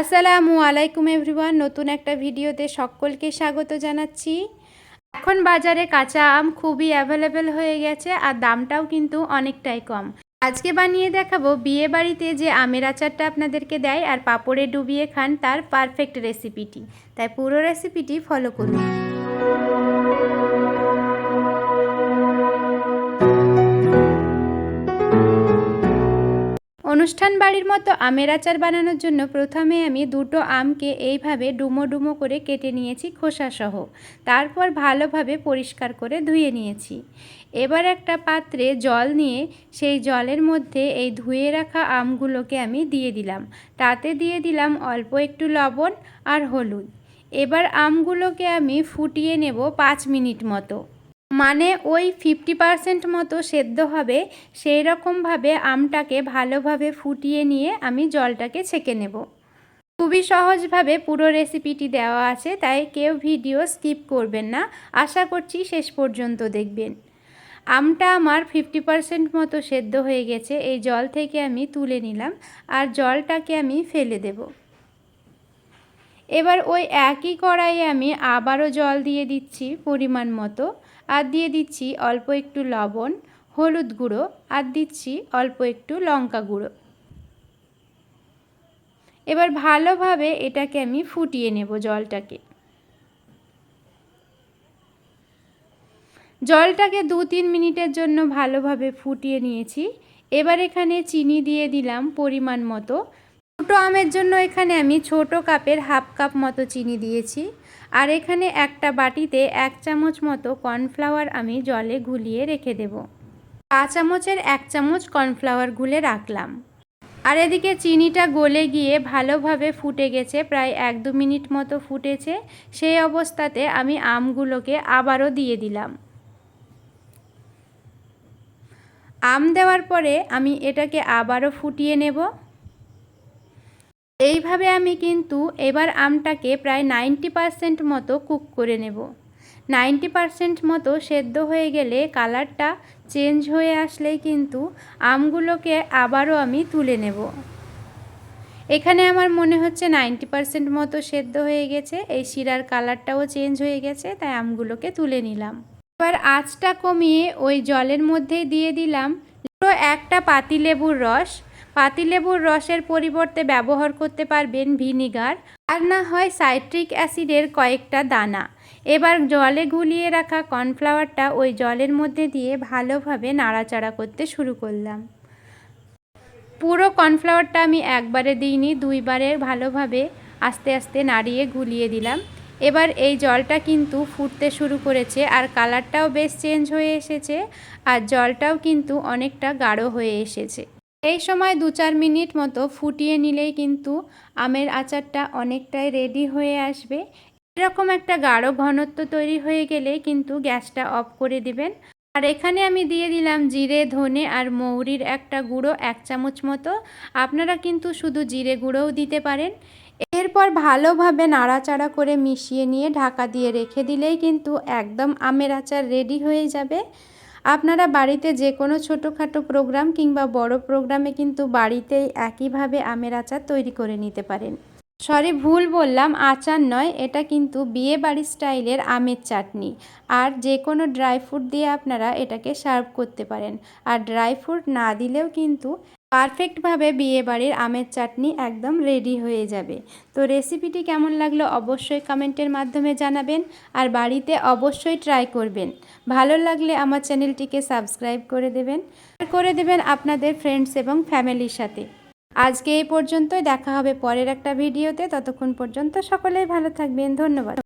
আসসালামু আলাইকুম এভরিওয়ান, নতুন একটা ভিডিওতে সকলকে স্বাগত জানাচ্ছি। এখন বাজারে কাঁচা আম খুবই অ্যাভেলেবেল হয়ে গেছে আর দামটাও কিন্তু অনেকটাই কম। আজকে বানিয়ে দেখাবো বিয়ে বাড়িতে যে আমের আচারটা আপনাদেরকে দেয় আর পাপড়ে ডুবিয়ে খান তার পারফেক্ট রেসিপিটি তাই পুরো রেসিপিটি ফলো করুন। অনুষ্ঠান বাড়ির মতো আমের আচার বানানোর জন্য প্রথমে আমি দুটো আমকে এইভাবে ডুমো ডুমো করে কেটে নিয়েছি খোসাসহ। তারপর ভালোভাবে পরিষ্কার করে ধুয়ে নিয়েছি। এবার একটা পাত্রে জল নিয়ে সেই জলের মধ্যে এই ধুয়ে রাখা আমগুলোকে আমি দিয়ে দিলাম। তাতে দিয়ে দিলাম অল্প একটু লবণ আর হলুদ। এবার আমগুলোকে আমি ফুটিয়ে নেব পাঁচ মিনিট মতো। মানে ওই ফিফটি পারসেন্ট মতো সেদ্ধ হবে সেই রকমভাবে আমটাকে ভালোভাবে ফুটিয়ে নিয়ে আমি জলটাকে ছেঁকে নেব। খুবই সহজভাবে পুরো রেসিপিটি দেওয়া আছে, তাই কেউ ভিডিও স্কিপ করবেন না। আশা করছি শেষ পর্যন্ত দেখবেন। আমটা আমার ফিফটি পারসেন্ট মতো সেদ্ধ হয়ে গেছে, এই জল থেকে আমি তুলে নিলাম, আর জলটাকে আমি ফেলে দেব। এবার ওই একই কড়াইয়ে আমি আবারও জল দিয়ে দিচ্ছি পরিমাণ মতো। আর দিয়ে দিচ্ছি অল্প একটু লবণ, হলুদ গুঁড়ো, আর দিচ্ছি অল্প একটু লঙ্কা গুঁড়ো। এবার ভালোভাবে এটাকে আমি ফুটিয়ে নেব জলটাকে। জলটাকে দু তিন মিনিটের জন্য ভালোভাবে ফুটিয়ে নিয়েছি। এবার এখানে চিনি দিয়ে দিলাম পরিমাণ মতো। আমের জন্য এখানে আমি ছোট কাপের হাফ কাপ মতো চিনি দিয়েছি। আর এখানে একটা বাটিতে এক চামচ মতো কর্নফ্লাওয়ার আমি জলে গুলিয়ে রেখে দেব। চা চামচের এক চামচ কর্নফ্লাওয়ার গুলে রাখলাম। আর এদিকে চিনিটা গলে গিয়ে ভালোভাবে ফুটে গেছে, প্রায় এক দু মিনিট মতো ফুটেছে। সেই অবস্থাতে আমি আমগুলোকে আবারও দিয়ে দিলাম। আম দেওয়ার পরে আমি এটাকে আবারও ফুটিয়ে নেব। এইভাবে আমি কিন্তু এবার আমটাকে প্রায় নাইনটি পারসেন্ট মতো কুক করে নেব। নাইনটি পারসেন্ট মতো সেদ্ধ হয়ে গেলে কালারটা চেঞ্জ হয়ে আসলেই কিন্তু আমগুলোকে আবারও আমি তুলে নেব। এখানে আমার মনে হচ্ছে নাইনটি পারসেন্ট মতো সেদ্ধ হয়ে গেছে, এই শিরার কালারটাও চেঞ্জ হয়ে গেছে, তাই আমগুলোকে তুলে নিলাম। এবার আঁচটা কমিয়ে ওই জলের মধ্যেই দিয়ে দিলাম। একটা পাতিলেবুর রস পাতিলেবুর রসের পরিবর্তে ব্যবহার করতে পারবেন ভিনিগার। আর না হয় সাইট্রিক অ্যাসিডের কয়েকটা দানা। এবার জলে গুলিয়ে রাখা কর্নফ্লাওয়ারটা ওই জলের মধ্যে দিয়ে ভালোভাবে নাড়াচাড়া করতে শুরু করলাম। পুরো কর্নফ্লাওয়ারটা আমি একবারে দিইনি, দুইবারে ভালোভাবে আস্তে আস্তে নাড়িয়ে গুলিয়ে দিলাম। এবার এই জলটা কিন্তু ফুটতে শুরু করেছে আর কালারটাও বেশ চেঞ্জ হয়ে এসেছে আর জলটাও কিন্তু অনেকটা গাঢ় হয়ে এসেছে। এই সময় দু চার মিনিট মতো ফুটিয়ে নিলেই কিন্তু আমের আচারটা অনেকটাই রেডি হয়ে আসবে। এরকম একটা গাঢ় ঘনত্ব তৈরি হয়ে গেলে কিন্তু গ্যাসটা অফ করে দিবেন। আর এখানে আমি দিয়ে দিলাম জিরে, ধনে আর মৌরির একটা গুঁড়ো এক চামচ মতো। আপনারা কিন্তু শুধু জিরে গুঁড়োও দিতে পারেন। এরপর ভালোভাবে নাড়াচাড়া করে মিশিয়ে নিয়ে ঢাকা দিয়ে রেখে দিলেই কিন্তু একদম আমের আচার রেডি হয়ে যাবে। আপনারা বাড়িতে যে কোনো ছোটোখাটো প্রোগ্রাম কিংবা বড় প্রোগ্রামে কিন্তু বাড়িতেই একইভাবে আমের আচার তৈরি করে নিতে পারেন। সরি, ভুল বললাম, আচার নয়, এটা কিন্তু বিয়ে বাড়ি স্টাইলের আমের চাটনি। আর যে কোনো ড্রাই ফ্রুট দিয়ে আপনারা এটাকে সার্ভ করতে পারেন। আর ড্রাই ফ্রুট না দিলেও কিন্তু পারফেক্টভাবে বিয়েবাড়ির আমের চাটনি একদম রেডি হয়ে যাবে। তো রেসিপিটি কেমন লাগল অবশ্যই কমেন্টের মাধ্যমে জানাবেন আর বাড়িতে অবশ্যই ট্রাই করবেন। ভালো লাগলে আমার চ্যানেলটিকে সাবস্ক্রাইব করে দেবেন আর করে দেবেন আপনাদের ফ্রেন্ডস এবং ফ্যামিলির সাথে। আজকে এই পর্যন্তই, দেখা হবে পরের একটা ভিডিওতে, ততক্ষণ পর্যন্ত সকলেই ভালো থাকবেন, ধন্যবাদ।